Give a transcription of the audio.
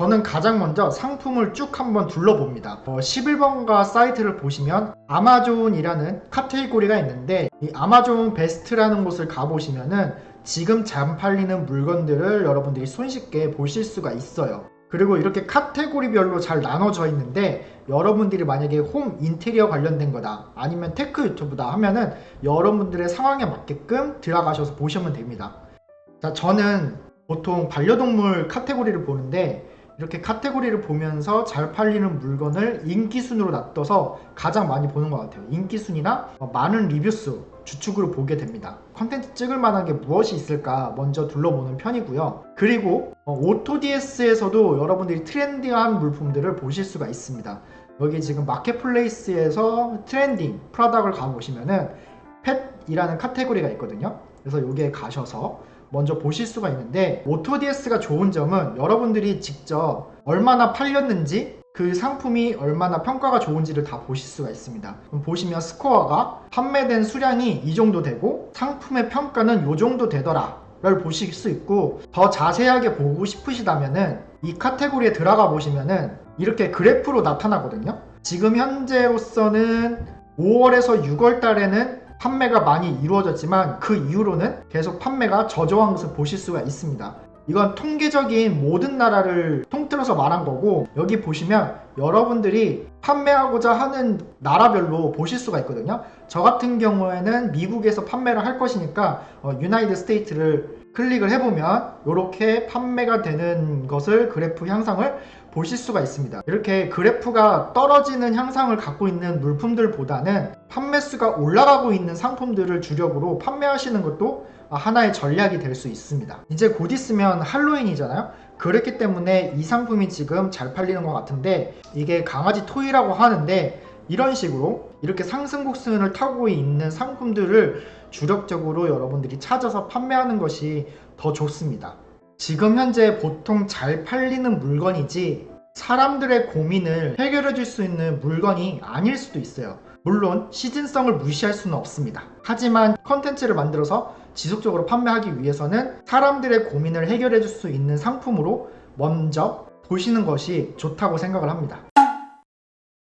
저는 가장 먼저 상품을 쭉 한번 둘러봅니다. 어, 11번가 사이트를 보시면 아마존이라는 카테고리가 있는데 이 아마존 베스트라는 곳을 가보시면은 지금 잘 팔리는 물건들을 여러분들이 손쉽게 보실 수가 있어요. 그리고 이렇게 카테고리별로 잘 나눠져 있는데 여러분들이 만약에 홈 인테리어 관련된 거다 아니면 테크 유튜브다 하면은 여러분들의 상황에 맞게끔 들어가셔서 보시면 됩니다. 자, 저는 보통 반려동물 카테고리를 보는데 이렇게 카테고리를 보면서 잘 팔리는 물건을 인기 순으로 놔둬서 가장 많이 보는 것 같아요. 인기 순이나 어, 많은 리뷰 수 주축으로 보게 됩니다. 컨텐츠 찍을 만한 게 무엇이 있을까 먼저 둘러보는 편이고요. 그리고 어, 오토DS에서도 여러분들이 트렌디한 물품들을 보실 수가 있습니다. 여기 지금 마켓플레이스에서 트렌딩 프로덕을 가보시면은 펫이라는 카테고리가 있거든요. 그래서 여기에 가셔서 먼저 보실 수가 있는데 오토DS가 좋은 점은 여러분들이 직접 얼마나 팔렸는지 그 상품이 얼마나 평가가 좋은지를 다 보실 수가 있습니다. 보시면 스코어가 판매된 수량이 이 정도 되고 상품의 평가는 이 정도 되더라. 를 보실 수 있고 더 자세하게 보고 싶으시다면은 이 카테고리에 들어가 보시면은 이렇게 그래프로 나타나거든요. 지금 현재로서는 5월에서 6월 달에는 판매가 많이 이루어졌지만 그 이후로는 계속 판매가 저조한 것을 보실 수가 있습니다. 이건 통계적인 모든 나라를 통틀어서 말한 거고 여기 보시면 여러분들이 판매하고자 하는 나라별로 보실 수가 있거든요. 저 같은 경우에는 미국에서 판매를 할 것이니까 어, 유나이드 스테이트를 클릭을 해보면 이렇게 판매가 되는 것을 그래프 향상을 보실 수가 있습니다. 이렇게 그래프가 떨어지는 향상을 갖고 있는 물품들보다는 판매 수가 올라가고 있는 상품들을 주력으로 판매하시는 것도 하나의 전략이 될 수 있습니다. 이제 곧 있으면 할로윈이잖아요. 그렇기 때문에 이 상품이 지금 잘 팔리는 것 같은데 이게 강아지 토이라고 하는데 이런 식으로 이렇게 상승 곡선을 타고 있는 상품들을 주력적으로 여러분들이 찾아서 판매하는 것이 더 좋습니다. 지금 현재 보통 잘 팔리는 물건이지 사람들의 고민을 해결해 줄 수 있는 물건이 아닐 수도 있어요. 물론 시즌성을 무시할 수는 없습니다. 하지만 컨텐츠를 만들어서 지속적으로 판매하기 위해서는 사람들의 고민을 해결해 줄 수 있는 상품으로 먼저 보시는 것이 좋다고 생각을 합니다.